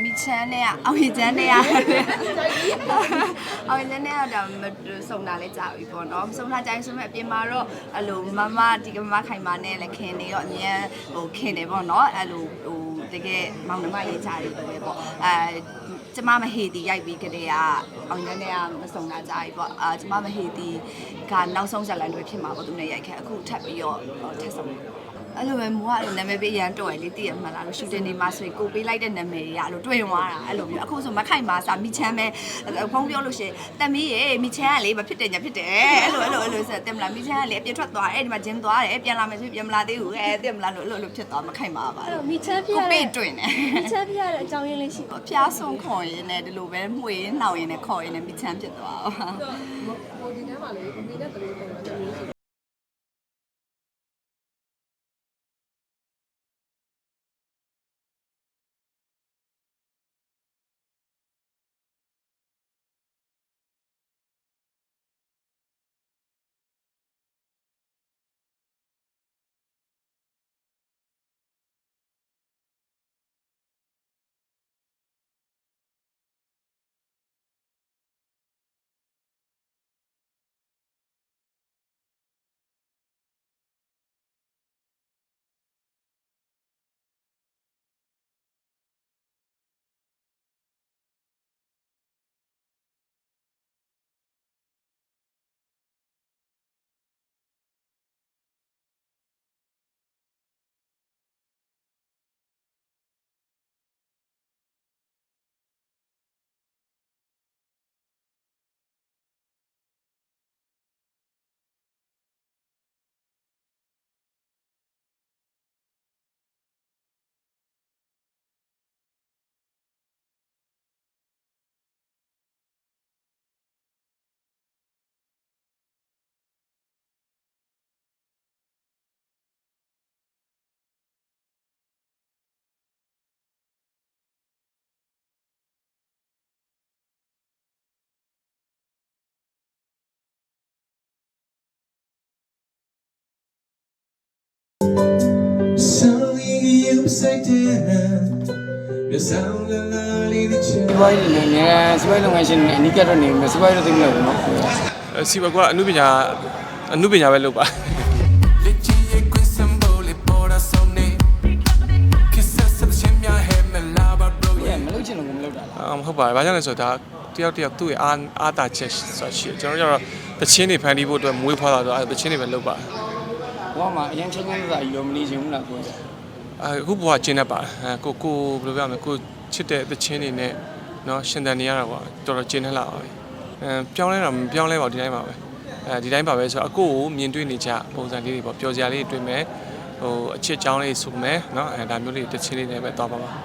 မိချမ်းနဲ့ကအောင်ရင်ချမ်းနဲ့ကအောင်ရင်ချမ်းနဲ့ကတော့မစုံတာလဲကြာပြီပေါ့နော်မစုံတာကြာရင်ဆိုမဲ့အပြင်မှာတော့အဲ့လိုမမဒီကမခိုင်မာနဲ့လည်းခင်နေတော့အမြန်ဟိုခင်တယ်ပေါ့နော်အဲ့လိုဟို တကယ်မောင်နှမလေးကြာတယ်ပဲပေါ့အဲကျမမဟေတီရိုက်ပြီးကလေးကအောင်ရင်နဲ့ကမစုံတာကြာပြီပေါ့အာကျမမဟေတီကနောက်ဆုံးဇာတ်လမ်းတွေဖြစ်မှာပေါ့သူနဲ့ရိုက်ခဲ့အခုထပ်ပြီးတော့ထပ်ဆောင်အဲ့လိုပဲမိုးကနာမည်ပေးရန်တော်ရလေတည်ရမှလားလို့ရှူတင်နေမှာဆိုရင်ကိုပေးလိုက်တဲ့နာမည်တွေကအဲ့လိုတွေ့ရင်သွားတာအဲ့လိုမျိုးအခုဆိုမခိုင်ပါစာမိချမ်းပဲဖုန်းပြောလို့ရှိရင်တမီးရေမိချမ်းကလေမဖြစ်တယ်ညာဖြစ်တယ်အဲ့လိုအဲ့လိုအဲ့လိုဆိုတင်မလားမိချမ်းကလေအပြစ်ထွက်သွားတယ်အဲ့ဒီမှာဂျင်းသွားတယ်ပြန်လာမယ်ဆိုပြန်မလာသေးဘူးအဲ့တင်မလားလို့အဲ့လိုလိုဖြစ်သွားမခိုင်ပါပါအဲ့တော့မိချမ်းပြရကိုတဲ့ပေးတွင်တယ်မိချမ်းပြရတဲ့အကြောင်းရင်းလေးရှိပါဖျားဆုံးခေါ်ရင်လည်းဒီလိုပဲမှွေရင်နှောင်ရင်လည်းခေါ်ရင်လည်းမိချမ်းဖြစ်သွားအောင်ဟိုဒီထဲမှာလေအမေနဲ့တလေးပုံစံမျိုးရှိ Something you say to The sound of the lady စီးပွားရေးနဲ့နေစီးပွားရေးလုပ်ငန်းရှင်တွေအနိကတော့နေမယ်စီးပွားရေးတော့သိမလို့နော်အဲစီဘကအမှုပညာအမှုပညာပဲလုပ်ပါ Leggi e qui simboli pora somni Che se se scemmia he me lava bro ပြမလုပ်ချင်လို့မလုပ်တာအမဟုတ်ပါဘူးဘာကြောင့်လဲဆိုတော့ဒါတယောက်တယောက်သူ့ရဲ့အားအားတာချက်ဆိုရှိတယ်ကျွန်တော်တို့ကျတော့တချင်းတွေဖန်တီးဖို့အတွက်မွေးဖွားတာဆိုအဲတချင်းတွေပဲလုပ်ပါဘောမှာအရင်ချင်းချင်းသာရောမနေချင်ဘူးလားကိုယ် အခုဘဝကျင်းတတ်ပါအဲကိုကိုဘယ်လိုပြောမလဲကိုချစ်တဲ့တချင်းတွေနဲ့เนาะရှင်တန်နေရတာပေါ့တော်တော်ကျင်းနေလာပါပြီအဲပြောင်းလဲတော့မပြောင်းလဲပါဘူးဒီတိုင်းပါပဲအဲဒီတိုင်းပါပဲဆိုတော့အကိုကိုမြင်တွေ့နေကြပုံစံလေးတွေပေါ့ပျော်စရာလေးတွေတွေ့မယ်ဟိုအချစ်ကြောင်းလေးဆိုမယ်เนาะအဲဒါမျိုးလေးတချင်းလေးတွေပဲသွားပါပါ